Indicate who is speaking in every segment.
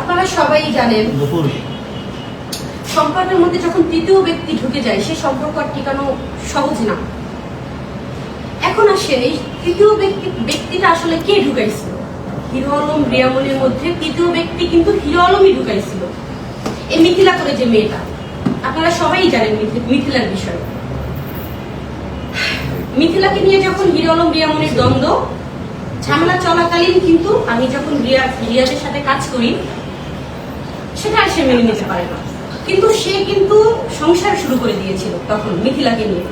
Speaker 1: আপনারা সবাই জানেন, সম্পর্কের মধ্যে যখন তৃতীয় ব্যক্তি ঢুকে যায়, সে সম্পর্ক আর টিকানো সহজ না। এখন আসেন এই তৃতীয় ব্যক্তি, ব্যক্তিটা আসলে কে ঢুকাইছিল? হিরো আলম রিয়ামনির মধ্যে তৃতীয় ব্যক্তি কিন্তু হিরো আলমই ঢুকাইছিল। এই মিথিলা করে যে মেয়েটা। আপনারা সবাই জানেন মিথিলার বিষয়ে। মিথিলাকে নিয়ে যখন হিরো আলম রিয়ামনির দ্বন্দ্ব ঝামেলা চলাকালীন কিন্তু আমি যখন রিয়া রিয়াজের সাথে কাজ করি, সেটা সে মেনে নিতে পারে না। কিন্তু সে কিন্তু সংসার শুরু করে দিয়েছিল তখন, মিথিলাকে নিয়ে।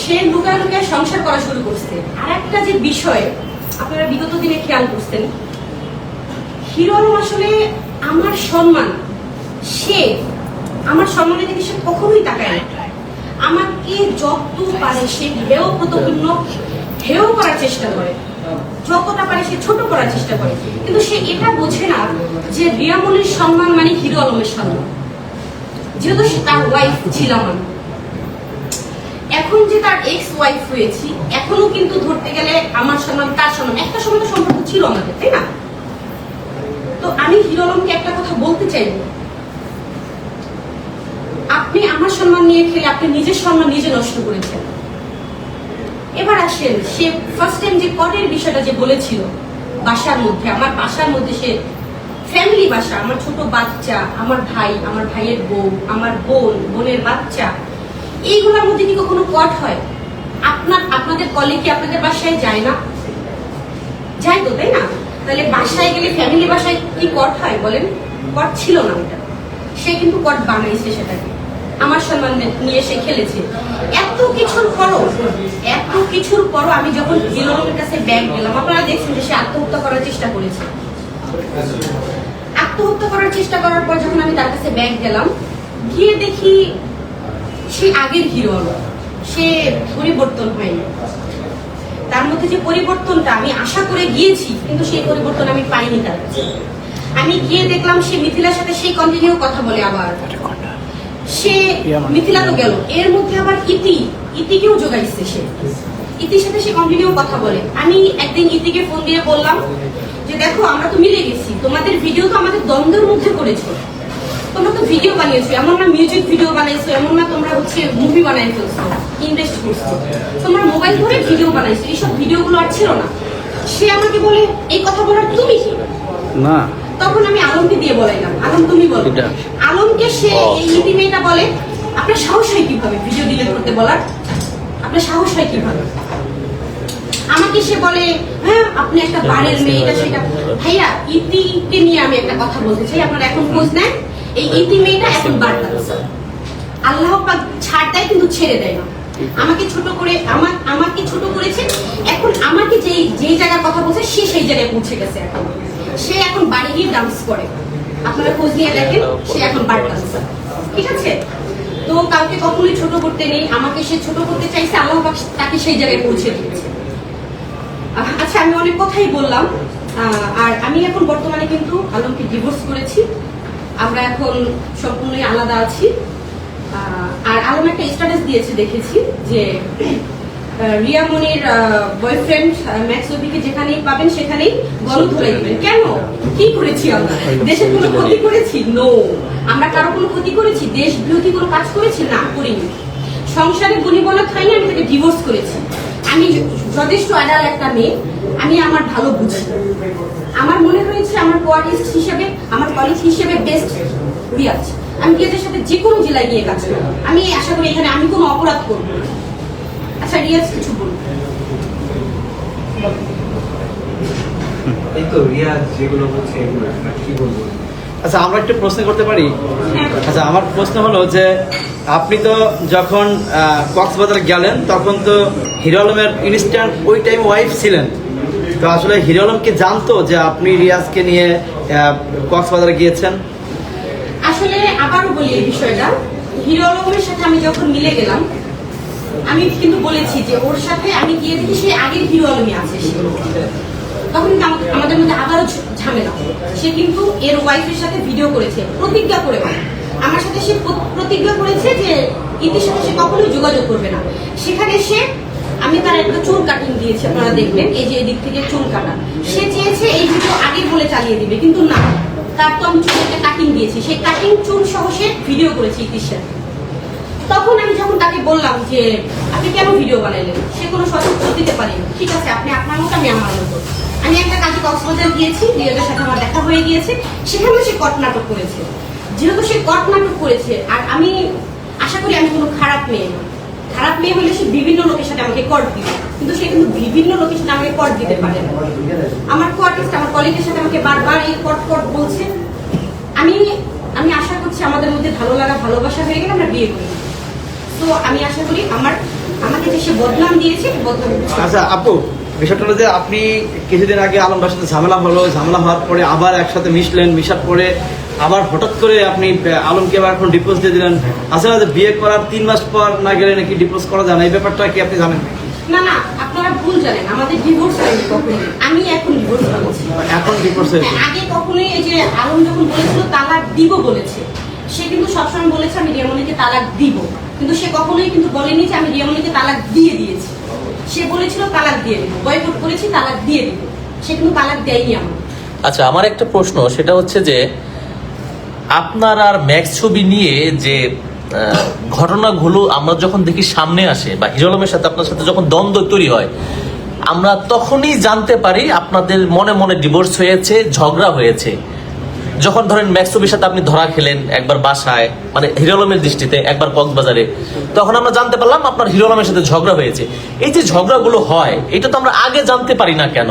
Speaker 1: সে লুকায় লুকায় সংসার করা শুরু করছে। আর একটা যে বিষয়, আপনারা বিগত দিনে খেয়াল করছেন হিরো আলম আসলে আমার সম্মান, সে আমার সম্মানের দিকে সে কখনোই তাকায় না। আমাকে যত পারে সে হেয় প্রতপূর্ণ হেয় করার চেষ্টা করে। যতটা পারে, সে ছোট করার চেষ্টা করে। কিন্তু সে এটা বোঝে না যে রিয়ামনির সম্মান মানে হিরো আলমের সম্মান। যেহেতু সে তার ওয়াইফ ছিলাম আমি এখন যে তার এক্স ওয়াইফ হয়েছি, এখনও কিন্তু ধরতে গেলে আমার সম্মান, তার সম্মান, একটা সময় তো সম্পর্ক ছিল আমাদের, তাই না? তো আমি হিরো আলমকে একটা কথা বলতে চাইব আপনি আমার সম্মান নিয়ে খেলে আপনি নিজের সম্মান নিজে নষ্ট করেছেন। এবার আসেন, সে ফার্স্ট টাইম যে কটের বিষয়টা যে বলেছিল, বাসার মধ্যে, আমার বাসার মধ্যে সে ফ্যামিলি বাসা, আমার ছোট বাচ্চা, আমার ভাই, আমার ভাইয়ের বউ, আমার বোন, বোনের বাচ্চা, এইগুলোর মধ্যে কি কখনো কট হয়? আপনার, আপনাদের কলে কি আপনাদের বাসায় যায় না? যায় তো, তাই না? তাহলে বাসায় গেলে ফ্যামিলি বাসায় কি কট হয় বলেন? কট ছিল না ওটা। সে কিন্তু কট বানাইছে সেটাকে। আমার সম্মান নিয়ে সে খেলেছে। এত কিছুর পরও, এত কিছুর পরও আমি যখন হিরোর কাছে ব্যাগ গেলাম আপনারা দেখছেন যে সে আত্মহত্যা করার চেষ্টা করেছে। আত্মহত্যা করার চেষ্টা করার পর যখন আমি তার কাছে ব্যাগ গেলাম, গিয়ে দেখি সে আগের হিরো, সে পরিবর্তন হয়নি। তার মধ্যে যে পরিবর্তনটা আমি আশা করে গিয়েছি, কিন্তু সেই পরিবর্তন আমি পাইনি তার কাছে। আমি গিয়ে দেখলাম সে মিথিলার সাথে সেই কন্টিনিউ কথা বলে আবার। সে মিথিলা তো গেল। এর মধ্যে আবার ইতি। ইতিকেও যোগাইছে সে। ইতির সাথে সে কন্টিনিউ কথা বলে। আমি একদিন ইতিকে ফোন দিয়ে বললাম যে দেখো আমরা তো মিলে গেছি। তোমাদের ভিডিও তো আমাদের দ্বন্দ্বের মধ্যে করেছ। তোমরা তো ভিডিও বানিয়েছো। এমন না মিউজিক ভিডিও বানাইছো এমন না তোমরা হচ্ছে মুভি বানাই ফেলছো ইনভেস্ট করছ। তোমরা মোবাইল ধরে ভিডিও বানাইছো। এইসব ভিডিওগুলো আর ছিল না। সে আমাকে বলে এই কথা বলার তুমি কি?
Speaker 2: না।
Speaker 1: তখন আমি আলমকে দিয়ে বলাইলাম। আলম তুমি বলো। আলমকে সে এই ইতি মেয়েটা বলে আপনার সাহস হয় কীভাবে? ভিডিও ডিলিট করতে বলার? আপনার সাহস হয় কীভাবে? আমাকে সে বলে হ্যাঁ আপনি একটা বারের মেয়ে এটা সেটা ভাইয়া ইতিকে নিয়ে আমি একটা কথা বলতে চাই আপনারা এখন খোঁজ নেন। এই ইতি মেয়েটা এখন বার লাগছে আল্লাহ পাক ছাড় দেয় কিন্তু ছেড়ে দেয় না। আমাকে ছোট করে আমার আমাকে ছোট করেছে এখন আমাকে যেই যেই জায়গার কথা বলছে সে সেই জায়গায় পৌঁছে গেছে এখন। সে এখন বাড়ি গিয়ে ডান্স করে। আপনারা খোঁজ নিয়ে দেখেন, সে এখন ঠিক আছে? তো কাউকে কখনোই ছোট করতে নেই, আমাকে সে ছোট করতে চাইছে, আল্লাহ তাকে সেই জায়গায় পৌঁছে দিয়েছে। আচ্ছা আমি অনেক কথাই বললাম। আর আমি এখন বর্তমানে কিন্তু আলমকে ডিভোর্স করেছি। আমরা এখন সম্পূর্ণই আলাদা আছি। আর আলম একটা স্ট্যাটাস দিয়েছে, দেখেছি, যে রিয়া মনির বয়ফ্রেন্ড ম্যাক্সোবিকে যেখানেই পাবেন সেখানেই গণ ধরে দিবেন কেন? কি করেছি আমরা? দেশের কোনো ক্ষতি করেছি? নো আমরা কারও কোনো ক্ষতি করেছি? দেশ বিরোধী কোনো কাজ করেছি? না করিনি। সংসারে বলা হয়নি আমি তাকে ডিভোর্স করেছি। আমি যথেষ্ট আডাল একটা মেয়ে। আমি আমার ভালো বুঝি। আমার মনে হয়েছে আমার কোয়ালিস্ট হিসেবে আমার কলিগ হিসেবে বেস্ট রিয়াজ আমি রিয়াজের সাথে যে কোনো জেলায় গিয়ে কাজ করব? আমি আশা করি এখানে আমি কোনো অপরাধ করব না। আচ্ছা রিয়াজ কিছু বলুন।
Speaker 3: এই তো রিয়াজ যেগুলো হচ্ছে এগুলো কি বলব?
Speaker 2: আচ্ছা আমরা একটু প্রশ্ন করতে পারি?
Speaker 1: হ্যাঁ।
Speaker 2: আচ্ছা আমার প্রশ্ন হলো যে আপনি তো যখন কক্সবাজার গেলেন তখন তো হিরো আলমের ইনস্ট্যান্ট ওই টাইম ওয়াইফ ছিলেন। তো আসলে হিরো আলম কি জানতো যে আপনি রিয়াজকে নিয়ে কক্সবাজারে গিয়েছেন?
Speaker 1: আসলে আবারও বলি এই বিষয়টা। হিরো আলমের সাথে আমি যখন মিলে গেলাম আমি কিন্তু বলেছি যে ওর সাথে আমি গিয়ে দেখি সে আগের হিরো আলমই আছে। তখন আমাদের মধ্যে আবারও ঝামেলা। সে কিন্তু এর ওয়াইফের সাথে ভিডিও করেছে, প্রতিজ্ঞা করে আমার সাথে সে প্রতিজ্ঞা করেছে যে ইতির সাথে সে কখনোই যোগাযোগ করবে না। সেখানে সে, আমি তার একটা চুল কাটিং দিয়েছি, আপনারা দেখবেন, এই যে এদিক থেকে চুল কাটা। সে চেয়েছে এই ভিডিও আগে বলে চালিয়ে দিবে, কিন্তু না। তার তো আমি চুলকে কাটিং দিয়েছি। সেই কাটিং চুল সহ সে ভিডিও করেছে ইতির সাথে। তখন আমি যখন তাকে বললাম যে, আপনি কেন ভিডিও বানাইলেন? সে কোনো সঠিক উত্তর দিতে পারেনি। ঠিক আছে, আপনি আপনার মতো, আমি আমার মতো। আমি একটা কাজে কক্সবাজার গিয়েছি রিয়াদের সাথে আমার দেখা হয়ে গিয়েছে। সেখানে সে কট নাটক করেছে। যেহেতু সে কট নাটক করেছে, আর আমি আশা করি আমি কোনো খারাপ মেয়ে না খারাপ মেয়ে হলে সে বিভিন্ন লোকের সাথে আমাকে কট দিবে। কিন্তু সে কিন্তু বিভিন্ন লোকের সাথে আমাকে কট দিতে পারে আমার কোয়ার্টিস্ট আমার কলিগের সাথে আমাকে বারবার এই কট কট বলছে। আমি আমি আশা করছি আমাদের মধ্যে ভালো লাগা, ভালোবাসা হয়ে গেলে আমরা বিয়ে করি। তো আমি আশা করি আমার আমাকে যে সে বদনাম দিয়েছে বদনাম
Speaker 2: আচ্ছা আপু বিষয়টা হলো যে আপনি কিছুদিন আগে আলমবার সাথে ঝামেলা হলো ঝামেলা হওয়ার পরে আবার একসাথে মিশলেন মিশার পরে আবার হঠাৎ করে আপনি আলমকে আবার এখন ডিপোজ দিয়ে দিলেন। আসলে যে বিয়ে করার তিন মাস পর না গেলে নাকি ডিপোজ করা যায় না এই ব্যাপারটা কি আপনি জানেন
Speaker 1: না না আপনারা ভুল জানেন আমাদের ডিভোর্স হয়নি আমি এখন ডিভোর্স করেছি।
Speaker 2: এখন ডিপোজ হয়েছে?
Speaker 1: আগে কখনোই এই যে আলম যখন বলেছিল তালাক দিব বলেছে সে কিন্তু সবসময় বলেছে আমি রিয়ামনিকে তালাক দিব। কিন্তু সে কখনোই কিন্তু বলেনি যে আমি রিয়ামনিকে তালাক দিয়ে দিয়েছি। সে বলেছিল তালাক দিয়ে দিব। বয়কট করেছি, তালাক দিয়ে দিব। সে কিন্তু তালাক দেয়নি আমার
Speaker 4: আচ্ছা আমার একটা প্রশ্ন, সেটা হচ্ছে যে আপনার আর ম্যাক্স ছবি নিয়ে যে ঘটনাগুলো আমরা যখন দেখি সামনে আসে বা হিরো আলমের সাথে আপনার সাথে যখন দ্বন্দ্ব তৈরি হয়, আমরা তখনই জানতে পারি আপনাদের মনে মনে ডিভোর্স হয়েছে, ঝগড়া হয়েছে। যখন ধরেন ম্যাক্স ছবির সাথে আপনি ধরা খেলেন একবার বাসায় মানে হিরোলমের দৃষ্টিতে একবার কক্সবাজারে তখন আমরা জানতে পারলাম আপনার হিরোলমের সাথে ঝগড়া হয়েছে। এই যে ঝগড়াগুলো হয় এটা তো আমরা আগে জানতে পারি না কেন?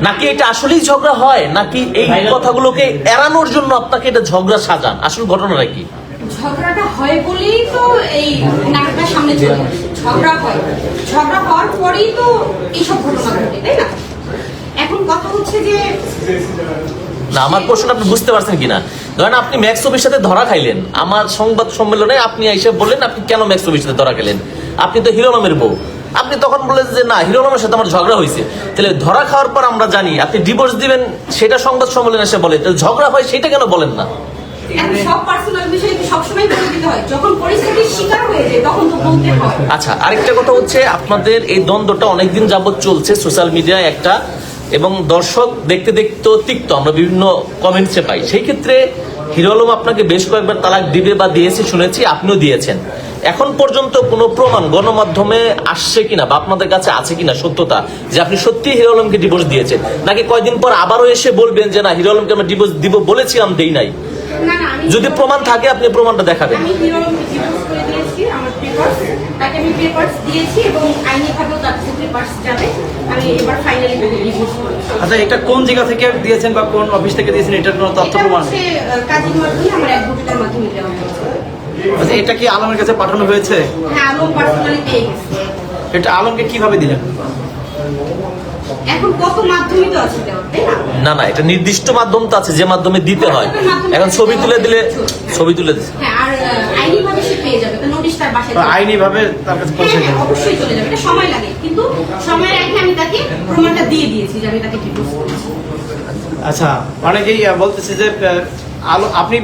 Speaker 4: নাকি এটা আসলেই ঝগড়া হয়? নাকি এই কথাগুলোকে এড়ানোর জন্য আপনাকে এটা ঝগড়া সাজান? আসল ঘটনাটা কি?
Speaker 1: ঝগড়াটা হয় বলেই তো এই নাটকটা সামনে চলে ঝগড়া হয়। ঝগড়া হওয়ার পরেই তো এইসব ঘটনা ঘটে তাই না? এখন কথা হচ্ছে যে
Speaker 4: না আমার প্রশ্ন আপনি বুঝতে পারছেন কিনা? ধরেন আপনি ম্যাক্স ছবির সাথে ধরা খাইলেন। আমার সংবাদ সম্মেলনে আপনি এসে বললেন আপনি কেন ম্যাক্স ছবির সাথে ধরা খেলেন? আপনি তো হিরো নামের বউ। আপনি তখন বললেন যে না হিরো নামের সাথে আমার ঝগড়া হয়েছে। তাহলে ধরা খাওয়ার পর আমরা জানি আপনি ডিভোর্স দিবেন সেটা সংবাদ সম্মেলনে এসে বলে। তাহলে ঝগড়া হয় সেটা কেন বলেন না? আচ্ছা আরেকটা কথা হচ্ছে আপনাদের এই দ্বন্দ্বটা অনেকদিন যাবত চলছে। সোশ্যাল মিডিয়ায় একটা এবং দর্শক দেখতে দেখতে তিক্ত আমরা বিভিন্ন কমেন্টসে পাই। সেই ক্ষেত্রে হিরো আলম আপনাকে বেশ কয়েকবার তালাক দিবে বা দিয়েছে শুনেছি আপনিও দিয়েছেন। এখন পর্যন্ত কোনো প্রমাণ গণমাধ্যমে আসছে কিনা বা আপনাদের কাছে আছে কিনা সত্যতা যে আপনি সত্যি হিরো আলমকে ডিভোর্স দিয়েছেন? নাকি কয়দিন পর আবারও এসে বলবেন যে না হিরো আলমকে আমরা ডিভোর্স দিব বলেছিলাম দেই নাই যদি প্রমাণ থাকে আপনি প্রমাণটা দেখাবেন।
Speaker 1: দিয়েছি আমার পেপারস তাকে আমি পেপারস দিয়েছি এবং আইনিভাবেও তার কাছে পেপারস যাবে। আমি এবার ফাইনালি তাকে
Speaker 2: আচ্ছা এটা কোন জায়গা থেকে দিয়েছেন বা কোন অফিস থেকে দিয়েছেন? এটার কোনো তথ্য প্রমাণ
Speaker 1: মাধ্যমে আমার অ্যাডভোকেটের মাধ্যমে দেওয়া হয়েছে।
Speaker 2: আচ্ছা এটা কি আলমের কাছে পাঠানো হয়েছে?
Speaker 1: হ্যাঁ আলম পার্সোনালি পেয়ে গেছে।
Speaker 2: এটা আলমকে কীভাবে দিলেন?
Speaker 1: এখন কত মাধ্যমই তো আছে না?
Speaker 4: না না এটা নির্দিষ্ট মাধ্যম তো আছে যে মাধ্যমে দিতে হয়। এখন ছবি তুলে দিলে ছবি তুলে
Speaker 1: হ্যাঁ। আর সে পেয়ে যাবে। তো তার বাসায়
Speaker 2: আইনি ভাবে তার কাছে
Speaker 1: হ্যাঁ,
Speaker 2: পৌঁছে
Speaker 1: হ্যাঁ,
Speaker 2: যাবে
Speaker 1: অবশ্যই চলে যাবে। এটা সময় লাগে। কিন্তু সময়ের আগে আমি তাকে প্রমাণটা দিয়ে দিয়েছি যে আমি তাকে ডিভোর্স করেছি।
Speaker 2: আচ্ছা অনেকেই বলতেছে যে আলো আপনি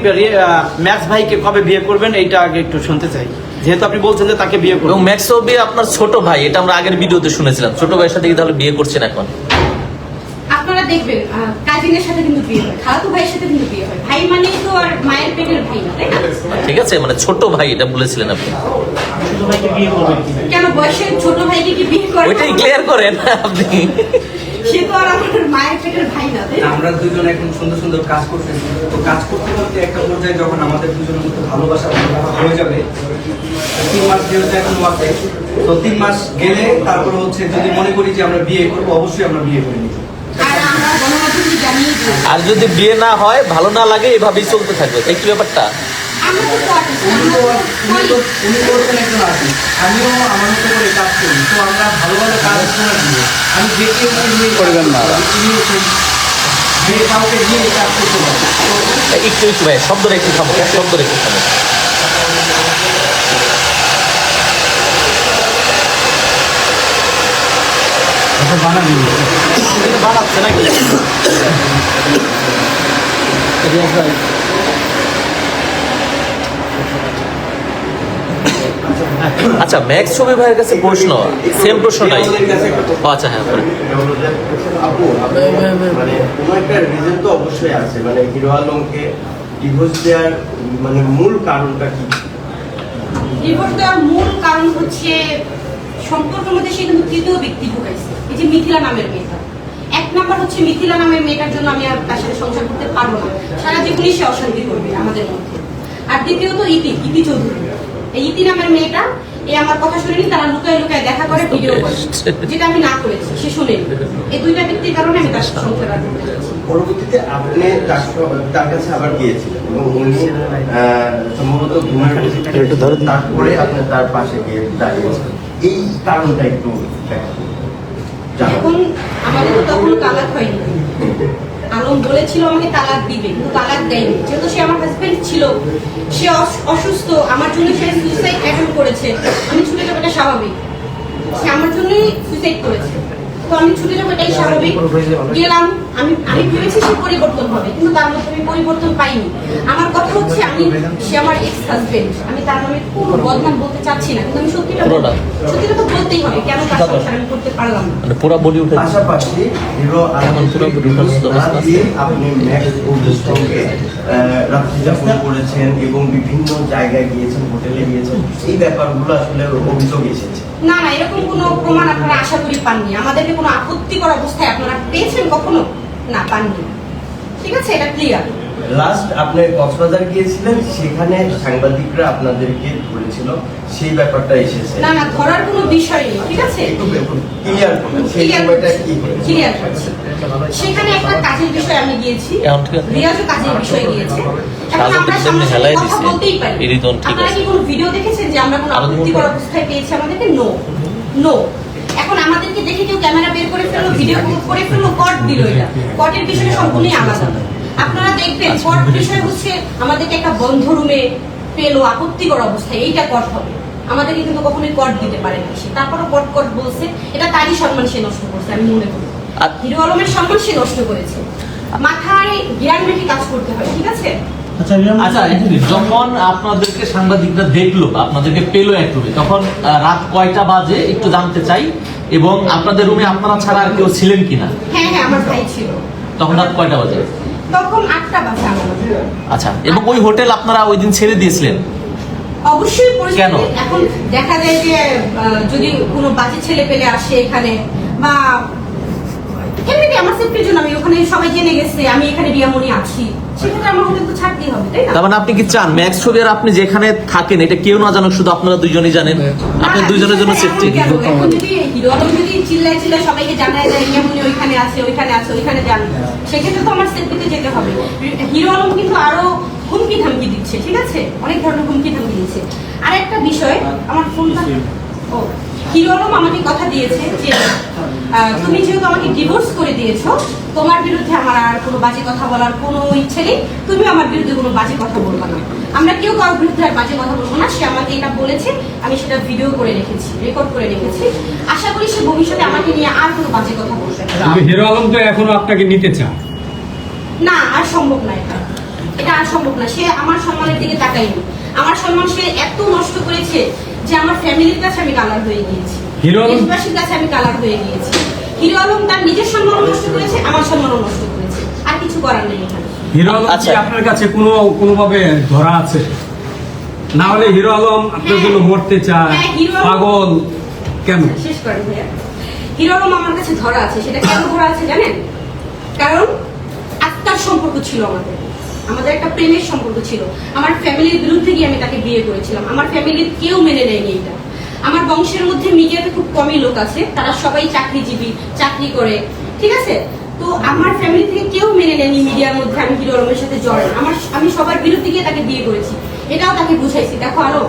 Speaker 2: ম্যাক্স ভাইকে কবে বিয়ে করবেন এইটা আগে একটু শুনতে চাই। যেহেতু আপনি বলছেন যে তাকে বিয়ে
Speaker 4: এবং
Speaker 2: করবেন
Speaker 4: ম্যাক্সও বিয়ে আপনার ছোট ভাই এটা আমরা আগের ভিডিওতে শুনেছিলাম। ছোট ভাইয়ের সাথে কি তাহলে বিয়ে করছেন এখন?
Speaker 1: দেখবেন কাজিনের সাথে কিন্তু বিয়ে হয় খালাতো ভাইয়ের সাথে কিন্তু বিয়ে হয়। ভাই মানেই তো আর মায়ের পেটের ভাই না তাই না?
Speaker 4: ঠিক আছে মানে ছোট ভাই এটা বলেছিলেন আপনি।
Speaker 1: কেন বয়সের ছোট ভাইকে কি বিয়ে করে
Speaker 4: ওইটাই ক্লিয়ার করেন আপনি।
Speaker 1: সে তো আর আমার মায়ের পেটের ভাই না তাই
Speaker 3: আমরা দুজন এখন সুন্দর সুন্দর কাজ করতেছি। তো কাজ করতে করতে একটা পর্যায়ে যখন আমাদের দুজনের মধ্যে ভালোবাসা হয়ে যাবে তিন মাস যেহেতু এখন আছে তো তিন মাস গেলে তারপর হচ্ছে যদি মনে করি যে আমরা বিয়ে করব অবশ্যই আমরা বিয়ে করে নিব
Speaker 1: আর আমরা গণমাধ্যমে জানিয়ে দিই
Speaker 4: আর যদি বিয়ে না হয় ভালো না লাগে এভাবেই চলতে থাকবে। তাই কি ব্যাপারটা?
Speaker 1: artist,
Speaker 3: উনি
Speaker 1: আমরা
Speaker 3: তো
Speaker 1: তো
Speaker 3: উনি তো উনি করছেন একজন আর্টিস্ট আমিও আমার মতো করে কাজ করি তো আমরা ভালো ভালো কাজ করে দিব আমি যে কেউ নিয়ে
Speaker 2: করবেন না।
Speaker 3: যে কাউকে দিয়ে কাজ করতে পারব তো
Speaker 4: একটু একটু ভাই শব্দ রেখে থামো শব্দ রেখে থামো
Speaker 3: এটা বানাবি
Speaker 2: এটা বানাচ্ছে নাকি?
Speaker 4: আচ্ছা ম্যাক্স ছবি ভাইয়ের কাছে প্রশ্ন সেম প্রশ্নটাই ও আচ্ছা হ্যাঁ বলেন।
Speaker 5: এটা হলো যে, আপু মানে কোনো একটা রিজন তো অবশ্যই আছে মানে হিরো আলমকে ডিভোর্স দেওয়ার মানে মূল কারণটা কি?
Speaker 1: ডিভোর্স দেওয়ার মূল কারণ হচ্ছে সম্পর্কের মধ্যে সে কিন্তু তৃতীয় ব্যক্তি ঢুকাইছে। এই যে মিথিলা নামের মেয়েটা এক নাম্বার হচ্ছে মিথিলা নামের মেয়েটার জন্য আমি আর তার সাথে সংসার করতে পারব না। সারা জীবনই সে অশান্তি করবে আমাদের মধ্যে। আর দ্বিতীয়ত ইতি ইতি চৌধুরী। এই ইতি নামের মেয়েটা এই আমার কথা শুনেনি তারা লুকায় লুকায় দেখা করে ভিডিও করে। যেটা আমি না করেছি সে শুনেনি। এই দুইটা ব্যক্তির কারণে আমি তার সংসার আর করতে
Speaker 5: পরবর্তীতে আপনি তার কাছে আবার গিয়েছিলেন এবং উনি আহ, সম্ভবত ঘুমের তারপরে আপনি তার পাশে গিয়ে দাঁড়িয়েছেন এই কারণটা একটু ব্যাখ্যা
Speaker 1: এখন আমাদের তো তখন তালাক হয়নি। আলম বলেছিল আমাকে তালাক দিবে, কিন্তু তালাক দেয়নি। যেহেতু সে আমার হাজব্যান্ড ছিল, সে অস- অসুস্থ, আমার জন্য সে সুইসাইড অ্যাটেম্প করেছে। আমি ছুটে যাব স্বাভাবিক। সে আমার জন্যই সুইসাইড করেছে। তো আমি ছুটে যাব এটাই স্বাভাবিক। গেলাম আমি আমি ভেবেছি সে পরিবর্তন হবে কিন্তু তার মধ্যে আমি পরিবর্তন পাইনি। আমার কথা হচ্ছে আমি সে আমার এক্স হাজবেন্ড আমি তার নামে কোনো বদনাম বলতে চাচ্ছি না কিন্তু আমি সত্যিটা সত্যিটা তো বলতেই হবে কেন তার সংসার আমি করতে পারলাম না?
Speaker 4: মানে পুরা বডি উঠে
Speaker 5: পাশাপাশি হিরো
Speaker 4: এখন পুরো
Speaker 5: আলম দিয়ে আপনি ম্যাক্স বন্ধুর সঙ্গে আহ, রাত্রি যাপন করেছেন এবং বিভিন্ন জায়গায় গিয়েছেন হোটেলে গিয়েছেন এই ব্যাপারগুলো আসলে অভিযোগ এসেছে।
Speaker 1: না না, এরকম কোনো প্রমাণ আপনারা আশা করি পাননি। আমাদেরকে কোনো আপত্তিকর অবস্থায় আপনারা পেয়েছেন কখনো? না, পাননি। ঠিক আছে, এটা ক্লিয়ার
Speaker 5: লাস্ট আপনি কক্সবাজার গিয়েছিলেন সেখানে সাংবাদিকরা আপনাদেরকে ধরেছিল সেই ব্যাপারটা এসেছে।
Speaker 1: না না ধরার কোনো বিষয় নেই ঠিক আছে?
Speaker 5: একটু ক্লিয়ার করবেন সেই সময়টা কি
Speaker 1: ক্লিয়ার করছি। সেখানে একটা কাজের বিষয়ে আমি গিয়েছি। রিয়াজও কাজের বিষয়ে গিয়েছে। এখন আমরা
Speaker 4: যেমনি হেলাই
Speaker 1: কথা বলতেই পারি।
Speaker 4: এই ঠিক আছে।
Speaker 1: কি কোনো ভিডিও দেখেছেন যে আমরা কোনো আপত্তিকর অবস্থায় পেয়েছি আমাদেরকে? নো নো এখন আমাদেরকে দেখে কেউ ক্যামেরা বের করে ফেলল ভিডিও করে ফেলল কট দিল এটা। কটের বিষয় সম্পূর্ণই আলাদা। আপনারা দেখবেন কট বিষয় হচ্ছে আমাদেরকে একটা বন্ধ রুমে পেল আপত্তিকর অবস্থায় এইটা কট হবে। আমাদেরকে কিন্তু কখনোই কট দিতে পারে না সে। তারপরও কট কট বলছে এটা তারই সম্মান সে নষ্ট করছে আমি মনে করি। হিরো আলমের সম্মান সে নষ্ট করেছে। মাথায় জ্ঞান রেখে কাজ করতে হয় ঠিক আছে?
Speaker 4: আচ্ছা মিনিট, যখন আপনাদেরকে সাংবাদিকরা দেখল আপনাদেরকে পেল এক রুমে তখন আহ, রাত কয়টা বাজে একটু জানতে চাই এবং আপনাদের রুমে আপনারা ছাড়া আর কেউ ছিলেন কিনা?
Speaker 1: হ্যাঁ হ্যাঁ আমার ভাই ছিল।
Speaker 4: তখন রাত কয়টা বাজে?
Speaker 1: তখন আটটা বাজে
Speaker 4: আচ্ছা এবং ওই হোটেল আপনারা ওই দিন ছেড়ে দিয়েছিলেন
Speaker 1: অবশ্যই
Speaker 4: কেন?
Speaker 1: এখন দেখা যায় যে যদি কোনো বাজে ছেলে পেলে আসে এখানে বা এমনিতে আমার সেফটির জন্য আমি ওখানে সবাই জেনে গেছে আমি এখানে রিয়ামনি আছি। সেক্ষেত্রে আমার হোটেল তো ছাড়তেই হবে তাই না?
Speaker 4: তার মানে আপনি কি চান? ম্যাক্স ছবি আর আপনি যেখানে থাকেন এটা কেউ না জানুক শুধু আপনারা দুইজনই জানেন? আপনি
Speaker 1: না,
Speaker 4: দুইজনের জন্য সেফটি
Speaker 1: এখন যদি হিরো আলম যদি চিল্লায় চিল্লায় সবাইকে জানায় যায় রিয়ামনি ওইখানে আছে ওইখানে আছে ওইখানে যান সেক্ষেত্রে তো আমার সেফটিতে যেতে হবে। হিরো আলম কিন্তু আরও হুমকি ধামকি দিচ্ছে ঠিক আছে? অনেক ধরনের হুমকি ধামকি দিচ্ছে। আর একটা বিষয় আমার ফোনটা ও হিরো আলম আমাকে কথা দিয়েছে যে তুমি যেহেতু আমাকে ডিভোর্স করে দিয়েছ তোমার বিরুদ্ধে আমার আর কোনো বাজে কথা বলার কোনো ইচ্ছে নেই তুমি আমার বিরুদ্ধে কোনো বাজে কথা বলবা না। আমরা কেউ কারোর বিরুদ্ধে আর বাজে কথা বলব না সে আমাকে এটা বলেছে আমি সেটা ভিডিও করে রেখেছি রেকর্ড করে রেখেছি। আশা করি সে ভবিষ্যতে আমাকে নিয়ে আর কোনো বাজে কথা বলবে না।
Speaker 6: হিরো আলম তো এখনও আপনাকে নিতে চায়
Speaker 1: না আর সম্ভব না এটা। এটা আর সম্ভব না সে আমার সম্মানের দিকে তাকায়নি। আমার সম্মান সে এত নষ্ট করেছে যে আমার ফ্যামিলির কাছে আমি কালার হয়ে গিয়েছি।
Speaker 6: হিরো আলম-
Speaker 1: দেশবাসীর কাছে আমি কালার হয়ে গিয়েছি। হিরো আলম তার নিজের সম্মানও নষ্ট করেছে আমার সম্মানও নষ্ট করেছে। আর কিছু করার নেই এখানে।
Speaker 6: হিরো আলম
Speaker 4: আচ্ছা।
Speaker 6: কি আপনার কাছে কোনো কোনোভাবে ধরা আছে? না হলে হিরো আলম আপনার জন্য মরতে চায়
Speaker 1: হ্যাঁ,
Speaker 6: পাগল। কেন?
Speaker 1: শেষ করেন ভাইয়া। হিরো আলম আমার কাছে ধরা আছে। সেটা কেন ধরা আছে জানেন? কারণ আত্মার সম্পর্ক ছিল আমাদের। আমাদের একটা প্রেমের সম্পর্ক ছিল। আমার ফ্যামিলির বিরুদ্ধে গিয়ে আমি তাকে বিয়ে করেছিলাম। আমার ফ্যামিলির কেউ মেনে নেয়নি এটা। আমার বংশের মধ্যে মিডিয়াতে খুব কমই লোক আছে। তারা সবাই চাকরিজীবী, চাকরি করে, ঠিক আছে? তো আমার ফ্যামিলি থেকে কেউ মেনে নেয়নি মিডিয়ার মধ্যে আমি হিরো আলমের সাথে জড়াই। আমার, আমি সবার বিরুদ্ধে গিয়ে তাকে বিয়ে করেছি। এটাও তাকে বুঝাইছি। দেখো আরও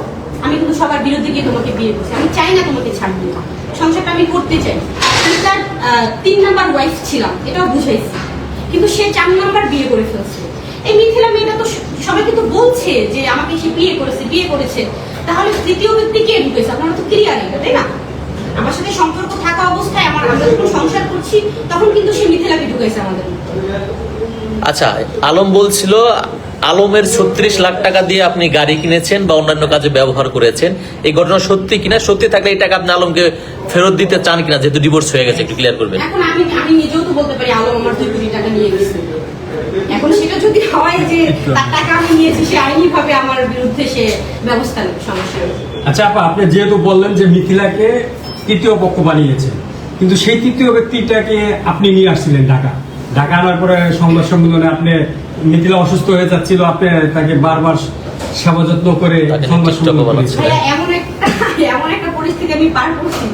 Speaker 1: আমি কিন্তু সবার বিরুদ্ধে গিয়ে তোমাকে বিয়ে করছি। আমি চাই না তোমাকে ছাড়বো। সংসারটা আমি করতে চাই। আমি তার তিন নাম্বার ওয়াইফ ছিলাম। এটাও বুঝাইছি। কিন্তু সে চার নাম্বার বিয়ে করে ফেলছে। এই মিথিলা মেয়েটা তো স- সবাই কিন্তু বলছে যে আমাকে সে বিয়ে করেছে বিয়ে করেছে। তাহলে তৃতীয় ব্যক্তি কে ঢুকেছে? আপনারা তো ক্লিয়ার এটা তাই না? আমার সাথে সম্পর্ক থাকা অবস্থায় আমার আমরা যখন সংসার করছি তখন কিন্তু সে মিথিলাকে ঢুকেছে আমাদের
Speaker 4: আচ্ছা আলম বলছিল আলমের ছত্রিশ লাখ টাকা দিয়ে আপনি গাড়ি কিনেছেন বা অন্যান্য কাজে ব্যবহার করেছেন। এই ঘটনা সত্যি কিনা? সত্যি থাকলে এই টাকা আপনি আলমকে ফেরত দিতে চান কিনা? যেহেতু ডিভোর্স হয়ে গেছে একটু ক্লিয়ার করবেন।
Speaker 1: এখন আমি আমি নিজেও তো বলতে পারি আলো আমার দুই কোটি টাকা নিয়ে গেছে এখন সেটা যদি হয় যে তার টাকা আমি নিয়েছি সে আইনি ভাবে আমার বিরুদ্ধে সে ব্যবস্থা নেবে সমস্যা
Speaker 6: আচ্ছা আপা আপনি যেহেতু বললেন যে মিথিলাকে তৃতীয় পক্ষ বানিয়েছে কিন্তু সেই তৃতীয় ব্যক্তিটাকে আপনি নিয়ে আসছিলেন ঢাকা। ঢাকা আনার পরে সংবাদ সম্মেলনে আপনি মিথিলা অসুস্থ হয়ে যাচ্ছিল আপনি তাকে বারবার সেবা যত্ন করে সংবাদ সম্মেলন
Speaker 1: এমন একটা এমন একটা পরিস্থিতি আমি পার করছি।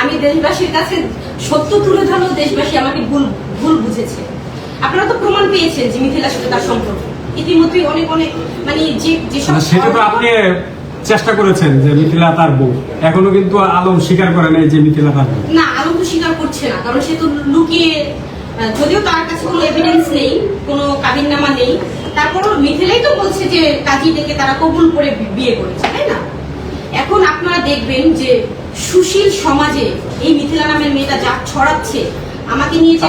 Speaker 1: আমি দেশবাসীর কাছে সত্য তুলে ধরলেও দেশবাসী আমাকে ভুল ভুল বুঝেছে। আপনারা তো প্রমাণ পেয়েছেন যে মিথিলার সাথে তার সম্পর্ক। ইতিমধ্যেই অনেক অনেক মানে যে যেসব
Speaker 6: মানে সেটা তো আপনি চেষ্টা করেছেন যে মিথিলা তার বউ। এখনও কিন্তু আলম স্বীকার করে নাই যে মিথিলা তার বউ।
Speaker 1: না আলম তো স্বীকার করছে না কারণ সে তো লুকিয়ে যদিও তার কাছে কোনো এভিডেন্স নেই কোনো কাবিননামা নেই তারপরও মিথিলাই তো বলছে যে কাজী ডেকে তারা কবুল করে বিয়ে করেছে তাই না? এখন আপনারা দেখবেন যে সুশীল সমাজে এই মিথিলা নামের মেয়েটা যা ছড়াচ্ছে আমাকে নিয়ে যে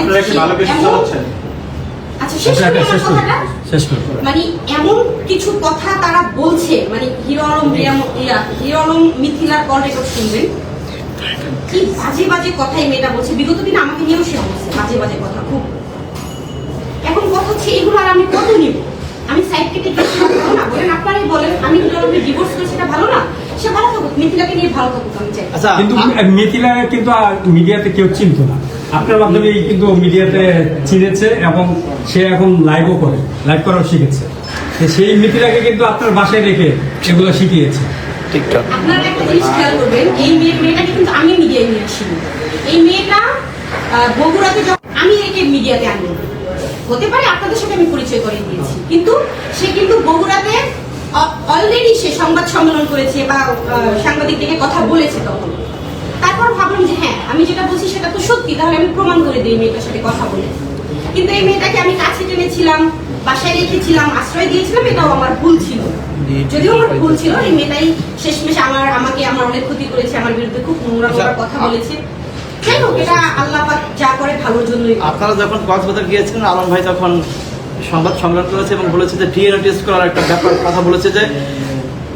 Speaker 1: আচ্ছা শেষ
Speaker 6: আচ্ছা,
Speaker 1: করি
Speaker 6: আচ্ছা, শেষ
Speaker 1: মানে এমন কিছু কথা তারা বলছে মানে হিরো আলম রিয়াম- হিরো আলম মিথিলার কল রেকর্ড শুনবেন। কি বাজে বাজে কথাই মেয়েটা বলছে। বিগত দিনে আমাকে নিয়েও সে বলছে বাজে বাজে কথা খুব। এখন কথা হচ্ছে এগুলো আর আমি কত নিব? আমি সাইড কেটে গেছি ভালো না বলেন আপনারাই বলেন আমি হিরো আলমকে ডিভোর্স করেছি সেটা ভালো না? সে ভালো থাকুক মিথিলাকে নিয়ে ভালো থাকুক আমি চাই।
Speaker 2: আচ্ছা
Speaker 6: কিন্তু মিথিলা কিন্তু মিডিয়াতে কেউ চিনত না। আপনার মাধ্যমে কিন্তু মিডিয়াতে চিনেছে এবং সে এখন লাইভও করে লাইভ করাও শিখেছে। সেই মিথিলাকে কিন্তু আপনার বাসায় রেখে এগুলো শিখিয়েছে।
Speaker 2: টিকটক।
Speaker 1: আপনারা একটা জিনিস খেয়াল করবেন এই মেয়ে মেয়েটাকে কিন্তু আমি মিডিয়ায় নিয়ে আসিনি এই মেয়েটা বগুড়াতে যখন আমি একে মিডিয়াতে আনি। হতে পারে আপনাদের সাথে আমি পরিচয় করে দিয়েছি। কিন্তু সে কিন্তু বগুড়াতে অলরেডি সে সংবাদ সম্মেলন করেছে বা সাংবাদিকদেরকে কথা বলেছে তখন। তারপর ভাবলাম যে হ্যাঁ আমি যেটা বলছি সেটা তো সত্যি তাহলে আমি প্রমাণ করে দিই মেয়েটার সাথে কথা বলে। কিন্তু এই মেয়েটাকে আমি কাছে টেনেছিলাম বাসায় রেখেছিলাম আশ্রয় দিয়েছিলাম এটাও আমার ভুল ছিল। যদিও আমার ভুল ছিল এই মেয়েটাই শেষমেশ আমার আমাকে আমার অনেক ক্ষতি করেছে আমার বিরুদ্ধে খুব নোংরা নোংরা কথা বলেছে। যাই হোক এটা আল্লাহ যা করে ভালোর জন্যই
Speaker 2: আপনারা যখন কক্সবাজার গিয়েছিলেন আলম ভাই তখন সংবাদ সংগ্রহ করেছে এবং বলেছে যে ডিএনএ টেস্ট করার একটা ব্যাপার কথা বলেছে যে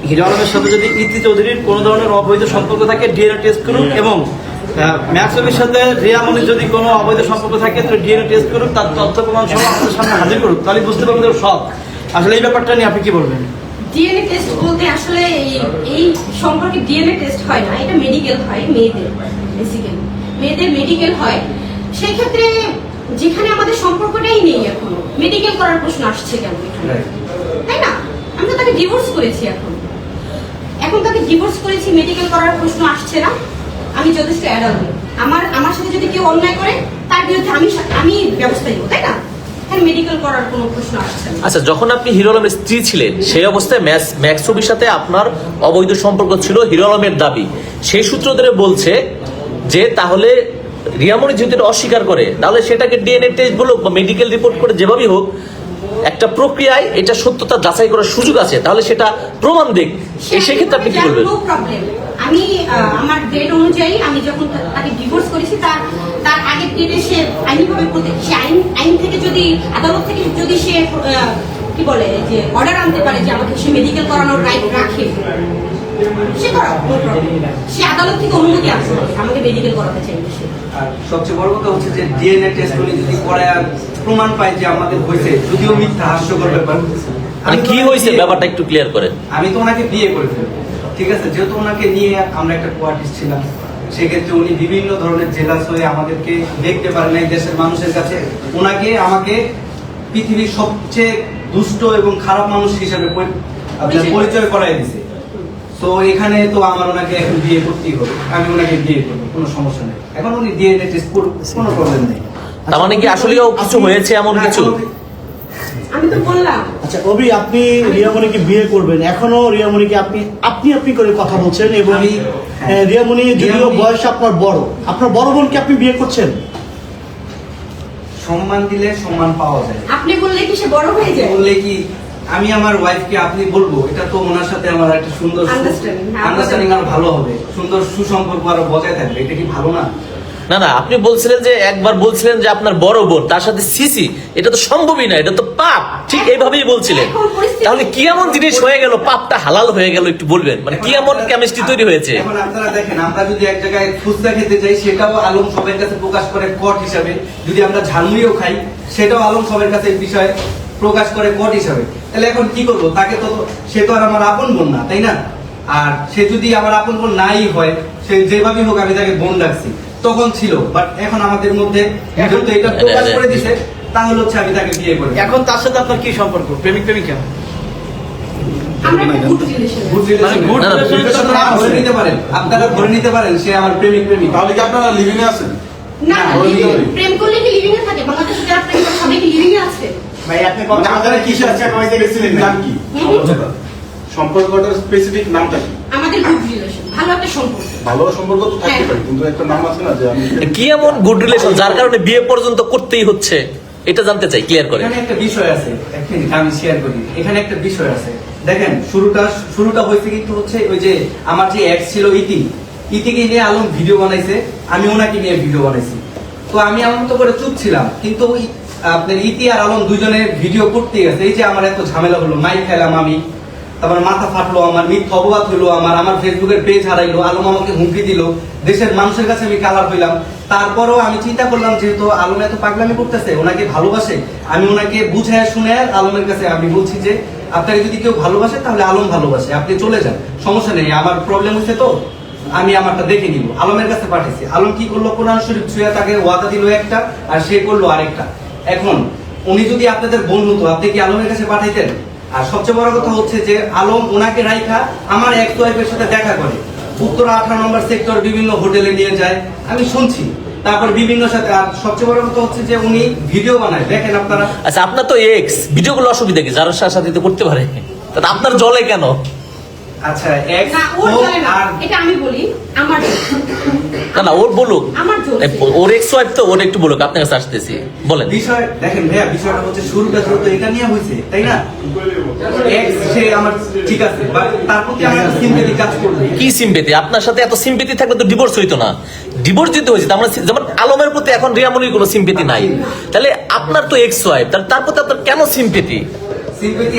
Speaker 2: হিরো আলমের সাথে যদি ইতি চৌধুরীর কোনো ধরনের অবৈধ সম্পর্ক থাকে ডিএনএ টেস্ট করুন এবং ম্যাক্সমের সাথে রিয়ামনির যদি কোনো অবৈধ সম্পর্ক থাকে তো ডিএনএ টেস্ট করুন তার তথ্য প্রমাণ সহ আমাদের সামনে হাজির করুন। তাহলে বুঝতে পারবেন সব। আসলে এই ব্যাপারটা নিয়ে আপনি কি বলবেন?
Speaker 1: ডিএনএ টেস্ট বলতে আসলে এই- এই সম্পর্কে ডিএনএ টেস্ট হয় না এটা মেডিকেল হয় মেয়েদের বেসিক্যালি মেয়েদের মেডিকেল হয়। সেই ক্ষেত্রে যেখানে আমাদের সম্পর্কটাই নেই এখনও মেডিকেল করার প্রশ্ন আসছে কেন তাই না? আমি তো তাকে ডিভোর্স করেছি এখন। এখন তাকে ডিভোর্স করেছি মেডিকেল করার প্রশ্ন আসছে না। আমি যথেষ্ট অ্যাডাল্ট আমার আমার সাথে যদি কেউ অন্যায় করে, তার বিরুদ্ধে আমি আমি ব্যবস্থা নিব, তাই না?
Speaker 4: আচ্ছা যখন আপনি হিরো আলমের স্ত্রী ছিলেন, সেই অবস্থায় ম্যাক্স ম্যাক্স সাথে আপনার অবৈধ সম্পর্ক ছিল হিরো আলমের দাবি। সেই সূত্র ধরে বলছে যে, তাহলে রিয়ামণি যেহেতু অস্বীকার করে, তাহলে সেটাকে ডিএনএ টেস্ট বলুক বা মেডিকেল রিপোর্ট করে যেভাবেই হোক একটা প্রক্রিয়ায় এটা সত্যতা যাচাই করার সুযোগ আছে তাহলে সেটা প্রমাণ দিক। সেক্ষেত্রে আপনি কি বলবেন?
Speaker 1: আমি আমার ডেট অনুযায়ী আমি যখন তাকে ডিভোর্স করেছি তার তার আগের ডেটে সে আইনিভাবে সে আইন আইন থেকে যদি আদালত থেকে যদি সে কি বলে যে অর্ডার আনতে পারে যে আমাকে সে মেডিকেল করানোর রাইট রাখে সে প্রবলেম সে আদালত থেকে অনুমতি আসবে আমাকে মেডিকেল করাতে চাইবে সে।
Speaker 3: আর সবচেয়ে বড় কথা হচ্ছে যে ডিএনএ টেস্ট যদি করে আর প্রমাণ পায় যে আমাদের হয়েছে যদিও মিথ্যা হাস্যকর ব্যাপার।
Speaker 4: মানে কি হয়েছে? ব্যাপারটা একটু ক্লিয়ার করেন
Speaker 3: আমি তো ওনাকে বিয়ে করে ফেলব। ঠিক আছে? যেহেতু ওনাকে নিয়ে আমরা একটা কোয়ার্টিস ছিলাম সেক্ষেত্রে উনি বিভিন্ন ধরনের জেলাস হয়ে আমাদেরকে দেখতে পারেন নাই দেশের মানুষের কাছে। ওনাকে আমাকে পৃথিবীর সবচেয়ে দুষ্ট এবং খারাপ মানুষ হিসাবে
Speaker 1: পরিচয়-
Speaker 3: পরিচয় করাই দিছে। তো এখানে তো আমার ওনাকে এখন বিয়ে করতেই হবে। আমি ওনাকে বিয়ে করব কোনো সমস্যা নেই। এখন উনি ডিএনএ টেস্ট কোনো প্রবলেম নেই।
Speaker 4: তার মানে কি আসলেও কিছু হয়েছে এমন কিছু?
Speaker 1: আমি তো বললাম।
Speaker 7: আচ্ছা অভি আপনি রিয়ামণিকে বিয়ে করবেন। এখনও রিয়ামণিকে আপনি আপনি আপনি করে কথা বলছেন এবং রিয়ামণি যদিও বয়স আপনার বড়। আপনার বড় বোনকে আপনি বিয়ে করছেন?
Speaker 3: সম্মান দিলে সম্মান পাওয়া যায়।
Speaker 1: আপনি বললে কি সে বড় হয়ে যায়?
Speaker 3: বললে কি আমি আমার ওয়াইফকে আপনি বলব এটা তো ওনার সাথে আমার একটা সুন্দর আন্ডারস্ট্যান্ডিং আরও ভালো হবে। সুন্দর সুসম্পর্ক আরও বজায় থাকবে এটা কি ভালো না?
Speaker 4: না না আপনি বলছিলেন যে একবার বলছিলেন যে আপনার বড় বোন তার সাথে সিসি এটা তো সম্ভবই না এটা তো পাপ ঠিক এইভাবেই বলছিলেন। তাহলে কি এমন জিনিস হয়ে গেল পাপটা হালাল হয়ে গেল একটু বলবেন? মানে কি এমন কেমিস্ট্রি তৈরি হয়েছে?
Speaker 3: এখন আপনারা দেখেন আমরা যদি এক জায়গায় ফুচকা খেতে যাই সেটাও আলম সবার কাছে প্রকাশ করে কট হিসাবে। যদি আমরা ঝালমুড়িও খাই সেটাও আলম সবার কাছে এই বিষয়ে প্রকাশ করে কট হিসাবে। তাহলে এখন কি করব? তাকে তো সে তো আর আমার আপন বোন না তাই না? আর সে যদি আমার আপন বোন নাই হয় সে যেভাবেই হোক আমি তাকে বোন ডাকছি তখন ছিল। বাট এখন আমাদের মধ্যে এখন তো এটা প্রকাশ করে দিছে তাহলে হচ্ছে আমি তাকে বিয়ে করি
Speaker 2: এখন তার সাথে আপনার কি সম্পর্ক? প্রেমিক প্রেমিকা
Speaker 1: আমরা একটা good relation এ
Speaker 3: Good
Speaker 1: আছি।
Speaker 3: relation-
Speaker 2: good
Speaker 4: না, না,
Speaker 2: relation
Speaker 3: Relation
Speaker 2: তো
Speaker 3: না
Speaker 2: না
Speaker 3: ধরে
Speaker 2: আছে।
Speaker 3: নিতে পারেন। আপনারা ধরে নিতে পারেন সে আমার প্রেমিক প্রেমিক।
Speaker 8: তাহলে কি আপনারা লিভিং এ আছেন?
Speaker 1: না না,
Speaker 8: ওর
Speaker 1: living-
Speaker 8: ভিতরে?
Speaker 1: প্রেম করলে কি লিভিং এ থাকে? বাংলাদেশে যারা প্রেম করে সবাই কি লিভিং এ আছে?
Speaker 7: ভাই আপনি
Speaker 8: আপনারা কিসে আছেন স্পেসিফিক নাম কি? সম্পর্কটার স্পেসিফিক নামটা কি?
Speaker 1: আমাদের গুড রিলেশন ভালো একটা সম্পর্ক।
Speaker 8: ভালো সম্পর্ক তো থাকতে
Speaker 1: হ্যাঁ।
Speaker 8: পারে কিন্তু একটা নাম আছে না যে আমি
Speaker 4: কি এমন গুড রিলেশন যার কারণে বিয়ে পর্যন্ত করতেই হচ্ছে? এটা জানতে চাই ক্লিয়ার করে।
Speaker 3: এখানে একটা বিষয় আছে এক মিনিট আমি শেয়ার করি। এখানে একটা বিষয় আছে। দেখেন শুরুটা শুরুটা হয়েছে কিন্তু হচ্ছে ওই যে আমার যে এক্স ছিল ইতি। ইতিকে নিয়ে আলম ভিডিও বানাইছে আমি ওনাকে নিয়ে ভিডিও বানাইছি। তো আমি আমার মতো করে চুপ ছিলাম কিন্তু ওই আপনার ইতি আর আলম দুজনে ভিডিও করতে গেছে। এই যে আমার এত ঝামেলা হলো, মাইক খেলাম আমি, তারপর মাথা ফাটলো, আমার মিথ্যা অপবাদ হইল আমার আমার ফেসবুকের পেজ হারাইলো, আলম আমাকে হুমকি দিল, দেশের মানুষের কাছে আমি কালার হইলাম তারপরও আমি চিন্তা করলাম যেহেতু আলম এত পাগলামি করতেছে, ওনাকে ভালোবাসে, আমি ওনাকে বুঝায় শুনে আলমের কাছে আমি বলছি যে, আপনাকে যদি কেউ ভালোবাসে তাহলে আলম ভালোবাসে, আপনি চলে যান, সমস্যা নেই, আমার প্রবলেম হচ্ছে তো, আমি আমারটা দেখে নিব। আলমের কাছে পাঠিয়েছি। আলম কি করল? কোরআন শরীফ ছুঁয়ে তাকে ওয়াদা দিল একটা, আর সে করল আরেকটা। এখন, উনি যদি আপনাদের বোন হতো আপনি কি আলমের কাছে পাঠাইতেন? আর সবচেয়ে বড় কথা হচ্ছে যে, আলম ওনাকে রাইখা আমার এক ওয়াইফের সাথে দেখা করে। উত্তর আঠারো নম্বর সেক্টর বিভিন্ন হোটেলে নিয়ে যায়। আমি শুনছি। তারপর বিভিন্ন সাথে, আর সবচেয়ে বড় কথা হচ্ছে যে, উনি ভিডিও বানায়। দেখেন আপনারা।
Speaker 4: আচ্ছা আপনার তো এক্স ভিডিওগুলো অসুবিধা কি? যার সাথে করতে পারে। আপনার জলে কেন?
Speaker 3: আচ্ছা এক
Speaker 1: না ওর চলে না।
Speaker 3: আর
Speaker 1: এটা আমি বলি আমার
Speaker 4: না না ওর বলুক।
Speaker 1: আমার
Speaker 4: ওর এক্স ওয়াইফ তো ওর একটু বলুক আপনার কাছে আসতেছি। বলেন।
Speaker 3: বিষয় দেখেন ভাইয়া বিষয়টা হচ্ছে শুরুটা শুরু এটা নিয়ে হয়েছে তাই না? এক সে আমার ঠিক আছে বাট তার প্রতি আমার সিম্পেথি কাজ করবে।
Speaker 4: কি সিম্পেতি আপনার সাথে এত সিম্পেতি থাকলে তো ডিভোর্স হইতো না। ডিভোর্স যদি হয়েছে তার মানে যেমন আলমের প্রতি এখন রিয়ামনির কোনো সিম্পেতি নাই। তাহলে আপনার তো এক্স ওয়াইফ তাহলে তার প্রতি আপনার কেন সিম্পেতি
Speaker 3: সিম্পেথি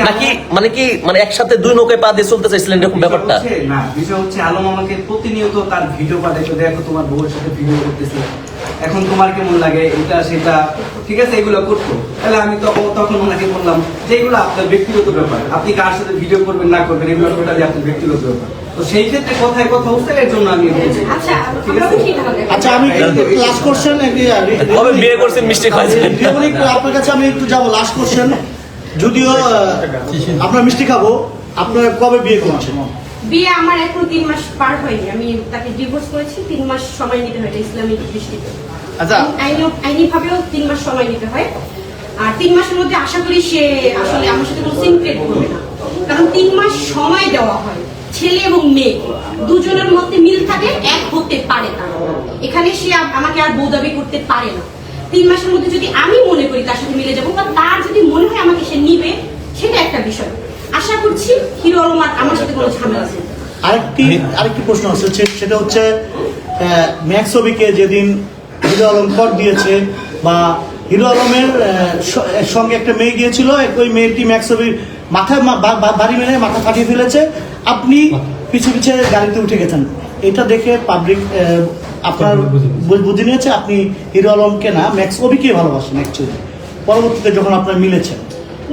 Speaker 4: নাকি মানে কি মানে একসাথে দুই নৌকায় পা দিয়ে চলতে চাইছিলেন এরকম ব্যাপারটা?
Speaker 3: না বিষয় হচ্ছে আলম আমাকে প্রতিনিয়ত তার ভিডিও পাঠাইতো দেখো তোমার বউয়ের সাথে ভিডিও করতেছে। এখন তোমার কেমন লাগে এটা সেটা ঠিক আছে এগুলো করতো। তাহলে আমি তখন তখন ওনাকে বললাম যে এগুলো আপনার ব্যক্তিগত ব্যাপার। আপনি কার সাথে ভিডিও করবেন না করবেন এগুলো টোটালি আপনার ব্যক্তিগত ব্যাপার। তো সেই ক্ষেত্রে কথায় কথা হচ্ছে এর জন্য আমি বলছি।
Speaker 1: আচ্ছা
Speaker 3: ঠিক আছে?
Speaker 7: আচ্ছা আমি লাস্ট কোশ্চেন
Speaker 4: কবে বিয়ে করছেন মিষ্টি খাইছেন
Speaker 7: আপনার কাছে আমি একটু যাব লাস্ট কোশ্চেন যদিও আপনার মিষ্টি খাব আপনার কবে বিয়ে করছেন
Speaker 1: বিয়ে আমার এখন তিন মাস পার হয়নি। আমি তাকে ডিভোর্স করেছি তিন মাস সময় নিতে হয় এটা ইসলামিক দৃষ্টিতে।
Speaker 2: আচ্ছা।
Speaker 1: আইনি ভাবেও তিন মাস সময় নিতে হয়। আর তিন মাসের মধ্যে আশা করি সে আসলে আমার সাথে কোনো সিনক্রেট করবে না। কারণ তিন মাস সময় দেওয়া হয় ছেলে এবং মেয়ে। দুজনের মধ্যে মিল থাকে এক হতে পারে না। এখানে সে আমাকে আর বউ দাবি করতে পারে না। তিন মাসের মধ্যে যদি আমি মনে করি তার সাথে মিলে যাব বা তার যদি মনে হয় আমাকে সে নিবে, সেটা একটা বিষয়। আশা করছি হিরো আলম আর আমার সাথে কোনো ঝামেলা আছে।
Speaker 7: আরেকটি আরেকটি প্রশ্ন আছে সেটা হচ্ছে ম্যাক্স ছবিকে যেদিন হিরো আলম কর দিয়েছে বা হিরো আলমের সঙ্গে একটা মেয়ে গিয়েছিল ওই মেয়েটি ম্যাক্স ছবির মাথায় বাড়ি মেরে মাথা ফাটিয়ে ফেলেছে। আপনি পিছু পিছে গাড়িতে উঠে গেছেন। এটা দেখে পাবলিক আপনার বুঝে নিয়েছে আপনি হিরো আলমকে না ম্যাক্স ছবিকে ভালোবাসেন অ্যাকচুয়ালি পরবর্তীতে যখন আপনার মিলেছেন।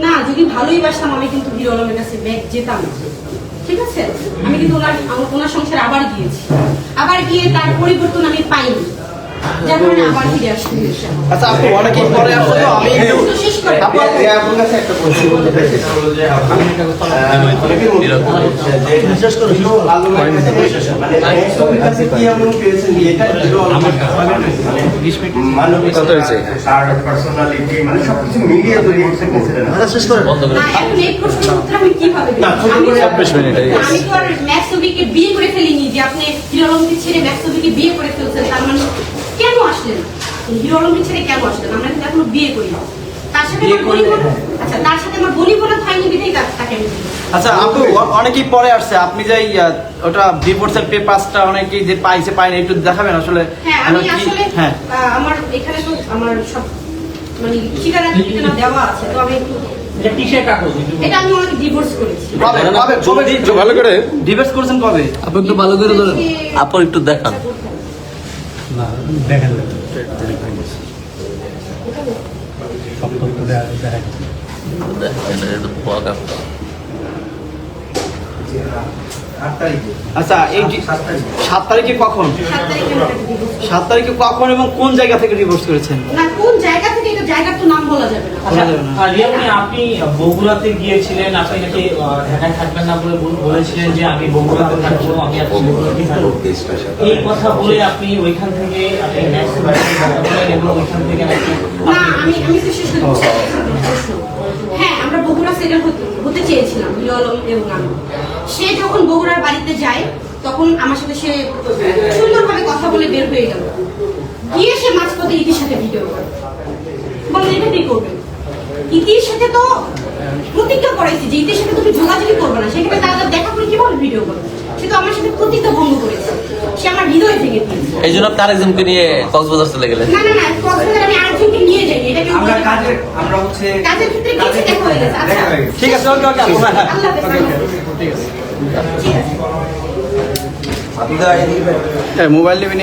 Speaker 1: না যদি ভালোই বাসতাম আমি কিন্তু হিরো আলমের কাছে ব্যাগ যেতাম না। ঠিক আছে? আমি কিন্তু ওনার ওনার সংসারে আবার গিয়েছি। আবার গিয়ে তার পরিবর্তন আমি পাইনি।
Speaker 2: আচ্ছা আপু অনেকদিন পরে আসছো আমি একটু
Speaker 1: তো শেষ করে
Speaker 2: আপু
Speaker 5: যে আপনার কাছে একটা প্রশ্ন করতে চাই যে আপনি আহ, অনেকের মধ্যে হচ্ছে যে
Speaker 7: বিশেষ করে
Speaker 5: হিরো আলমের কাছে একজনের কাছে কি এমন পেয়েছেন যে এটা হিরো আলমের কাছে মানবিকতা তার পার্সোনালিটি সবকিছু মিলিয়ে তৈরি করতে পেরেছিলেন
Speaker 7: শেষ করে
Speaker 4: বন্ধ করে
Speaker 1: না, এখন এই প্রশ্নের উত্তর আমি কীভাবে দেব?
Speaker 5: না, ছোট
Speaker 1: আমি
Speaker 5: করে
Speaker 1: তো-
Speaker 4: 26 মিনিট গেছে।
Speaker 1: আমি তো আর ম্যাক্সবিকে বিয়ে করে ফেলিনি যে আপনি ছেড়ে ম্যাক্সবিকে বিয়ে করে ফেলছেন তার মানে কেন আসলেন? হিরো আলমকে ছেড়ে কেন আসলেন? আমরা কিন্তু এখনও বিয়ে করিনি তার সাথে বোন- আচ্ছা তার সাথে আমার বনি বোনা হয়নি বিধাই তাকে আমি
Speaker 2: আচ্ছা আপু অনেকেই পরে আসছে। আপনি যে ওটা ডিভোর্সের পেপারসটা অনেকেই যে পাইছে পায়নি একটু দেখাবেন আসলে।
Speaker 1: হ্যাঁ আমি আসলে
Speaker 2: হ্যাঁ।
Speaker 1: আমার এখানে তো আমার সব মানে ঠিকানা ঠিকানা দেওয়া আছে। তো আমি একটু এটা আমি ওনাকে ডিভোর্স করেছি।
Speaker 2: কবে কবে কবে ভালো করে ডিভোর্স করেছেন কবে?
Speaker 4: আপনি একটু ভালো করে আপু দেখান।
Speaker 6: না দেখা।
Speaker 2: আচ্ছা এই
Speaker 3: সাত তারিখে।
Speaker 2: কখন?
Speaker 1: সাত তারিখে
Speaker 2: কখন এবং কোন জায়গা থেকে ডিভোর্স করেছেন?
Speaker 1: না কোন জায়গা থেকে জায়গার তো নাম বলা যাবে না।
Speaker 9: রিয়ামনি আপনি বগুড়াতে গিয়েছিলেন আপনি নাকি ঢাকায় থাকবেন না বলে বলেছিলেন যে আমি বগুড়াতে থাকব আমি আর বগুড়াতে থাকব। এই কথা বলে আপনি ওইখান থেকে আপনি এবং ওইখান থেকে নাকি
Speaker 1: না আমি আমি তো শেষ করতে চাই। প্রশ্ন। হ্যাঁ আমরা বগুড়া সেটেল হতে চেয়েছিলাম হিরো এবং আমি। সে যখন বগুড়ার বাড়িতে যায় তখন আমার সাথে সে সুন্দরভাবে কথা বলে বের হয়ে গেল। গিয়ে সে মাঝপথে ইতির সাথে ভিডিও করে। বলে এটা কি করবে? ইতির সাথে তো প্রতিজ্ঞা করাইছি যে ইতির সাথে তুমি করবে না। সেখানে তারা দেখা করে কীভাবে ভিডিও করবে? সে তো আমার সাথে প্রতিজ্ঞা ভঙ্গ করেছে। সে আমার হৃদয় দিয়েছে।
Speaker 4: এই জন্য আপনি আরেকজনকে নিয়ে কক্সবাজার চলে গেলেন।
Speaker 1: না না না কক্সবাজার আমি আরেকজনকে নিয়ে যাই এটা কেউ
Speaker 3: আমরা। কাজের আমরা হচ্ছে
Speaker 1: কাজের ক্ষেত্রে দেখা হয়ে গেছে, আচ্ছা।
Speaker 2: ঠিক আছে ওকে ওকে।
Speaker 1: আল্লাহ হাফেজ,
Speaker 2: ওকে,
Speaker 1: আল্লাহ
Speaker 2: ওকে, ঠিক আছে।
Speaker 1: ঠিক আছে।
Speaker 2: মোবাইল নেবেন